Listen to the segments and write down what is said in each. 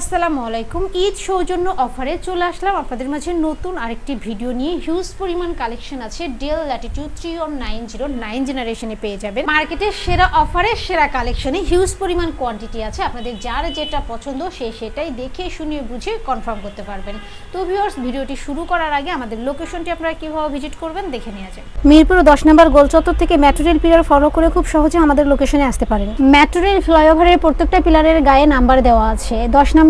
আসসালামু আলাইকুম। ঈদ সৌজন্য অফারে চলে আসলাম। আপনাদের মাঝে নতুন আরেকটি ভিডিও নিয়ে হিউজ পরিমাণ কালেকশন আছে। Dell Latitude three one nine zero nine জেনারেশনে পেয়ে যাবেন। মার্কেটের সেরা অফারে সেরা কালেকশনে হিউজ পরিমাণ কোয়ান্টিটি আছে। আপনাদের যার যেটা পছন্দ সে সেটাই দেখে, শুনে, বুঝে কনফার্ম করতে পারবেন। তো ভিউয়ার্স ভিডিওটি শুরু করার আগে আমাদের লোকেশনটি আপনারা কীভাবে ভিজিট করবেন দেখে নিয়ে যান মিরপুর দশ নম্বর গোলচত্বর থেকে মেট্রো রেল পিলার ফলো করে খুব সহজে আমাদের লোকেশনে আসতে পারেন। মেট্রো রেল ফ্লাইওভারের প্রত্যেকটা পিলারের গায়ে নাম্বার দেওয়া আছে। দশ নম্বর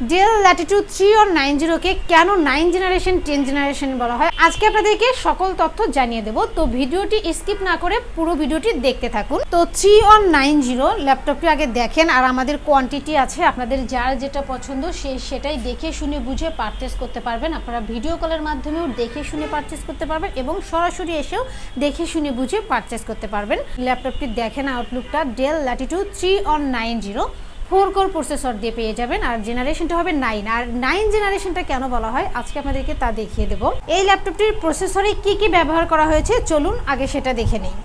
ডেল ল্যাটিটিউড থ্রি ওর নাইন জিরোকে কেন নাইন জেনারেশন টেন জেনারেশন বলা হয়? আজকে আপনাদেরকে সকল তথ্য জানিয়ে দেব। তো ভিডিওটি স্কিপ না করে পুরো ভিডিওটি দেখতে থাকুন। তো থ্রি অন নাইন জিরো ল্যাপটপটি আগে দেখেন আর আমাদের কোয়ান্টিটি আছে। আপনাদের যার যেটা পছন্দ, সে সেটাই দেখে শুনে বুঝে পারচেস করতে পারবেন। আপনারা ভিডিও কলের মাধ্যমেও দেখে শুনে পারচেস করতে পারবেন এবং সরাসরি এসেও দেখে শুনে বুঝে পারচেস করতে পারবেন। ল্যাপটপটি দেখেন আউটলুকটা Dell Latitude three one nine zero four core processor দিয়ে পেয়ে যাবেন, আর জেনারেশনটা হবে নাইন। আর নাইন জেনারেশনটা কেন বলা হয়? আজকে আপনাদেরকে তা দেখিয়ে দেব। এই ল্যাপটপটির প্রসেসরে কি কি ব্যবহার করা হয়েছে? চলুন আগে সেটা দেখে নেই।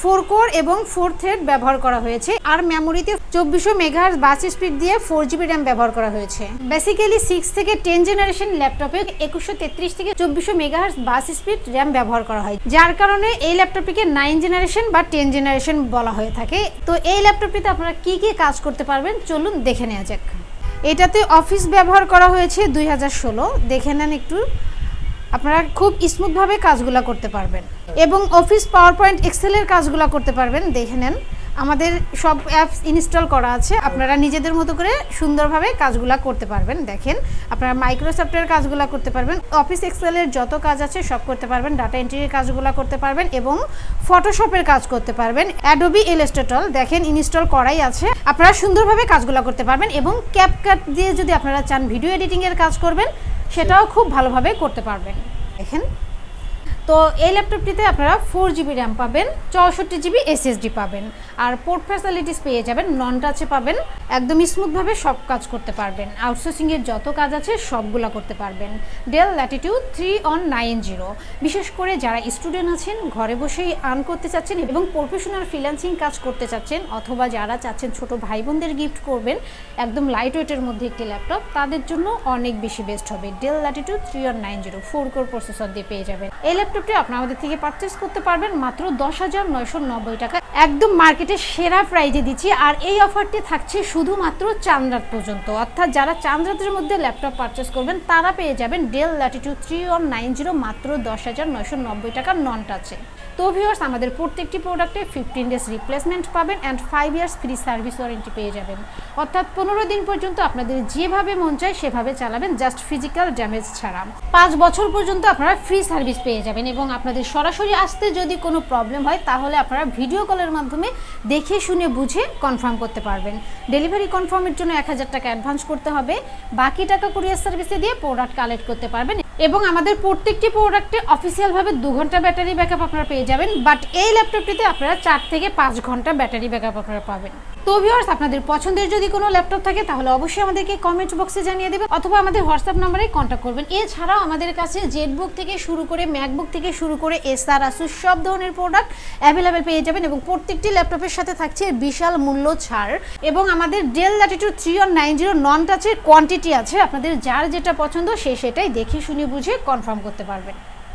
ফোর কোর এবং ফোর থ্রেড ব্যবহার করা হয়েছে। আর মেমোরিতে চব্বিশশো মেগাহার্স বাস স্পিড দিয়ে ফোর জিবি র্যাম ব্যবহার করা হয়েছে। বেসিক্যালি সিক্স থেকে টেন জেনারেশন ল্যাপটপে একুশশো তেত্রিশ থেকে চব্বিশশো মেগাহার্স বাস স্পিড র্যাম ব্যবহার করা হয়। যার কারণে এই ল্যাপটপটিকে নাইন জেনারেশন বা টেন জেনারেশন বলা হয়ে থাকে। তো এই ল্যাপটপটিতে আপনারা কি কি কাজ করতে পারবেন? চলুন দেখে নেওয়া যাক। এটাতে অফিস ব্যবহার করা হয়েছে দুই হাজার ষোলো। দেখে নেন একটু। আপনারা খুব স্মুথভাবে কাজগুলো করতে পারবেন। এবং অফিস পাওয়ার পয়েন্ট এক্সেলের কাজগুলো করতে পারবেন, দেখে নেন। আমাদের সব অ্যাপস ইনস্টল করা আছে, আপনারা নিজেদের মতো করে সুন্দরভাবে কাজগুলো করতে পারবেন, দেখেন। আপনারা মাইক্রোসফটের কাজগুলো করতে পারবেন অফিস এক্সেলের যত কাজ আছে সব করতে পারবেন ডাটা এন্ট্রির কাজগুলো করতে পারবেন, এবং ফটোশপের কাজ করতে পারবেন অ্যাডোবি এলেস্টেটল দেখেন ইনস্টল করাই আছে। আপনারা সুন্দরভাবে কাজগুলো করতে পারবেন, এবং ক্যাপকাট দিয়ে যদি আপনারা চান ভিডিও এডিটিংয়ের কাজ করবেন সেটাও খুব ভালোভাবে করতে পারবেন। দেখেন তো এই ল্যাপটপটিতে আপনারা ফোর জিবি র্যাম পাবেন, চৌষট্টি জিবি এসএসডি পাবেন। আর পোর্ট ফ্যাসিলিটিস পেয়ে যাবেন নন টাচে পাবেন একদম স্মুথভাবে সব কাজ করতে পারবেন। আউটসোর্সিংয়ের যত কাজ আছে, সবগুলো করতে পারবেন। Dell Latitude three one nine zero বিশেষ করে যারা স্টুডেন্ট আছেন, ঘরে বসেই আর্ন করতে চাচ্ছেন এবং প্রফেশনাল ফ্রিল্যান্সিং কাজ করতে চাচ্ছেন, অথবা যারা চাচ্ছেন ছোট ভাই বোনদের গিফট করবেন, একদম লাইট ওয়েটের মধ্যে একটি ল্যাপটপ তাদের জন্য অনেক বেশি বেস্ট হবে। Dell Latitude three one nine zero four core processor দিয়ে পেয়ে যাবেন। এই ল্যাপটপটি আপনি আমাদের থেকে পারচেস করতে পারবেন মাত্র দশ হাজার নয়শো নব্বই টাকা। একদম মার্কেটের সেরা প্রাইজে দিচ্ছি, আর এই অফারটি থাকছে শুধুমাত্র চান্দ্রাত পর্যন্ত। অর্থাৎ যারা চান্দ্রাতের মধ্যে ল্যাপটপ পারচেস করবেন, তারা পেয়ে যাবেন Dell latitude three one nine zero মাত্র দশ হাজার নয়শো নব্বই টাকা নন টাচে তো ভিউয়ার্স আমাদের প্রত্যেকটি প্রোডাক্টে ফিফটিন ডেজ রিপ্লেসমেন্ট পাবেন and five years free service warranty পেয়ে যাবেন। অর্থাৎ পনেরো দিন পর্যন্ত আপনাদের যেভাবে মন চায় সেভাবে চালাবেন জাস্ট ফিজিক্যাল ড্যামেজ ছাড়া। পাঁচ বছর পর্যন্ত আপনারা ফ্রি সার্ভিস পেয়ে যাবেন। এবং আপনাদের সরাসরি আসতে যদি কোনো প্রবলেম হয়, তাহলে আপনারা ভিডিও কলের মাধ্যমে দেখে শুনে বুঝে কনফার্ম করতে পারবেন। ডেলিভারি কনফার্মের জন্য এক হাজার টাকা অ্যাডভান্স করতে হবে। বাকি টাকা কুরিয়ার সার্ভিসে দিয়ে প্রোডাক্ট কালেক্ট করতে পারবেন এবং আমাদের প্রত্যেকটি প্রোডাক্টে অফিসিয়ালভাবে দু ঘণ্টা ব্যাটারি ব্যাকআপ আপনারা পেয়ে যাবেন। বাট এই ল্যাপটপটিতে আপনারা চার থেকে পাঁচ ঘণ্টা ব্যাটারি ব্যাকআপ আপনারা পাবেন। তো ভিউয়ার্স আপনাদের পছন্দের যদি কোনো ল্যাপটপ থাকে, তাহলে অবশ্যই আমাদেরকে কমেন্ট বক্সে জানিয়ে দেবেন, অথবা আমাদের হোয়াটসঅ্যাপ নাম্বারে কন্ট্যাক্ট করবেন। এছাড়াও আমাদের কাছে জেটবুক থেকে শুরু করে ম্যাকবুক থেকে শুরু করে এসআর আসুস সব ধরনের প্রোডাক্ট অ্যাভেলেবেল পেয়ে যাবেন এবং প্রত্যেকটি ল্যাপটপের সাথে থাকছে বিশাল মূল্য ছাড়। এবং আমাদের Dell latitude three one nine zero non টাচের quantity আছে। আপনাদের যার যেটা পছন্দ, সে সেটাই দেখে শুনে বুঝে কনফার্ম করতে পারবেন।